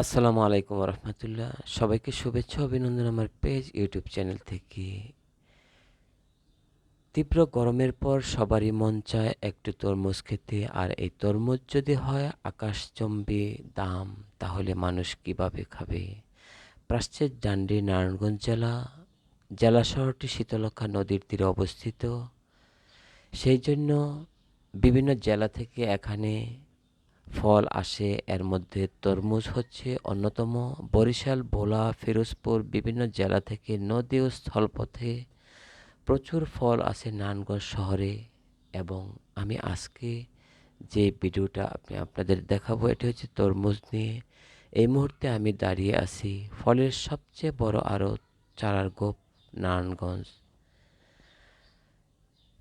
আসসালামু আলাইকুম রহমতুল্লাহ সবাইকে শুভেচ্ছা, অভিনন্দন আমার পেজ, ইউটিউব চ্যানেল থেকে। তীব্র গরমের পর সবারই মন চায় একটু তরমুজ খেতে, আর এই তরমুজ যদি হয় আকাশচম্বী দাম, তাহলে মানুষ কীভাবে খাবে? প্রাচ্যের ডান্ডি, নারায়ণগঞ্জ জেলা জেলা শহরটি শীতলক্ষা নদীর তীরে অবস্থিত। সেই জন্য বিভিন্ন জেলা থেকে এখানে ফল আসে, এর মধ্যে তরমুজ হচ্ছে অন্যতম। বরিশাল, ভোলা, ফিরোজপুর বিভিন্ন জেলা থেকে নদী ও স্থলপথে প্রচুর ফল আসে নারায়ণগঞ্জ শহরে। এবং আমি আজকে যে ভিডিওটা আপনি আপনাদের দেখাবো, এটি হচ্ছে তরমুজ নিয়ে। এই মুহূর্তে আমি দাঁড়িয়ে আছি ফলের সবচেয়ে বড় আরও চারার গোপ নারায়ণগঞ্জ।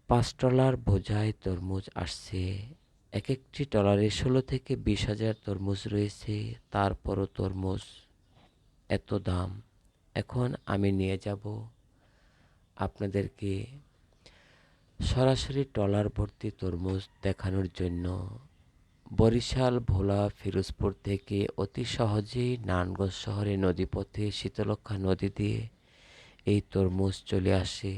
পাঁচ বোঝায় তরমুজ আসছে। এক একটি টলারে ষোলো থেকে বিশ হাজার তরমুজ রয়েছে, তারপরও তরমুজ এত দাম। এখন আমি নিয়ে যাব আপনাদেরকে সরাসরি টলার ভর্তি তরমুজ দেখানোর জন্য। বরিশাল, ভোলা, ফিরোজপুর থেকে অতি সহজেই নারায়ণগঞ্জ শহরে নদীপথে শীতলক্ষা নদী দিয়ে এই তরমুজ চলে আসে।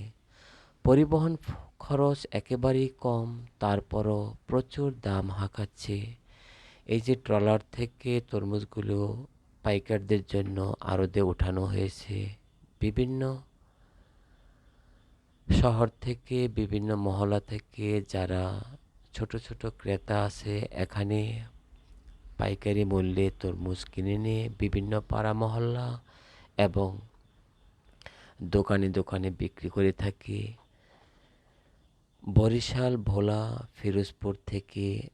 পরিবহন খরচ একেবারেই কম, তারপরও প্রচুর দাম হাঁকাচ্ছে। এই যে ট্রলার থেকে তরমুজগুলো পাইকারদের জন্য আরদে ওঠানো হয়েছে। বিভিন্ন শহর থেকে, বিভিন্ন মহলা থেকে যারা ছোট ছোট ক্রেতা আছে, এখানে পাইকারি মূল্যে তরমুজ কিনে নিয়ে বিভিন্ন পাড়া, মহল্লা এবং দোকানে দোকানে বিক্রি করে থাকে। বরিশাল, ভোলা, ফিরোজপুর থেকে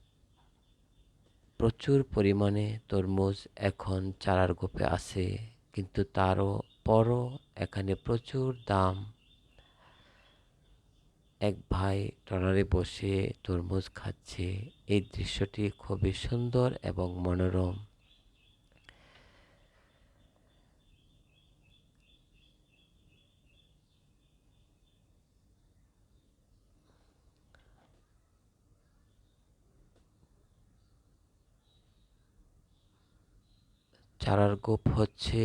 প্রচুর পরিমাণে তরমুজ এখন চারার গোপে আছে, কিন্তু তারও পরও এখানে প্রচুর দাম। এক ভাই ট্রলারে বসে তরমুজ খাচ্ছে। এই দৃশ্যটি খুবই সুন্দর এবং মনোরম। চারার গোপ হচ্ছে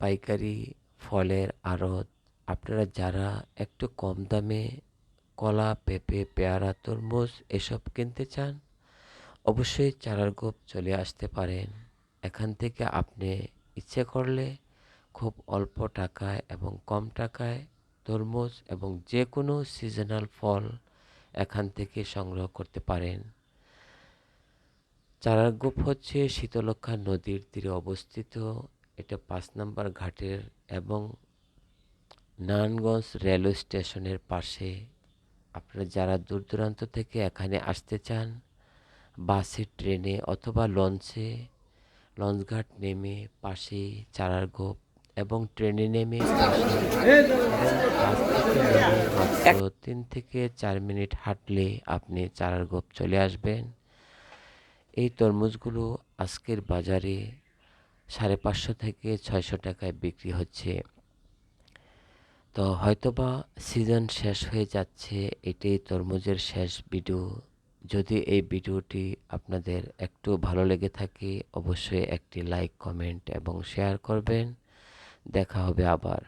পাইকারি ফলের আড়ত। আপনারা যারা একটু কম দামে কলা, পেঁপে, পেয়ারা, তরমুজ এসব কিনতে চান, অবশ্যই চারার গোপ চলে আসতে পারেন। এখান থেকে আপনি ইচ্ছে করলে খুব অল্প টাকায় এবং কম টাকায় তরমুজ এবং যে কোনো সিজনাল ফল এখান থেকে সংগ্রহ করতে পারেন। চারারগোপ হচ্ছে শীতলক্ষা নদীর তীরে অবস্থিত। এটা পাঁচ নম্বর ঘাটের এবং নারায়ণগঞ্জ রেলওয়ে স্টেশনের পাশে। আপনারা যারা দূর দূরান্ত থেকে এখানে আসতে চান বাসে ট্রেনে অথবা লঞ্চে লঞ্চঘাট নেমে পাশে চারারগোপ এবং ট্রেনে নেমে তিন থেকে চার মিনিট হাঁটলে আপনি চারারগোপ চলে আসবেন। এই তরমুজগুলো আজকের বাজারে সাড়ে পাঁচশো থেকে ছয়শো টাকায় বিক্রি হচ্ছে। তো হয়তোবা সিজন শেষ হয়ে যাচ্ছে এটাই তরমুজের শেষ ভিডিও যদি এই ভিডিওটি আপনাদের একটু ভালো লেগে থাকে, অবশ্যই একটি লাইক কমেন্ট এবং শেয়ার করবেন। দেখা হবে আবার।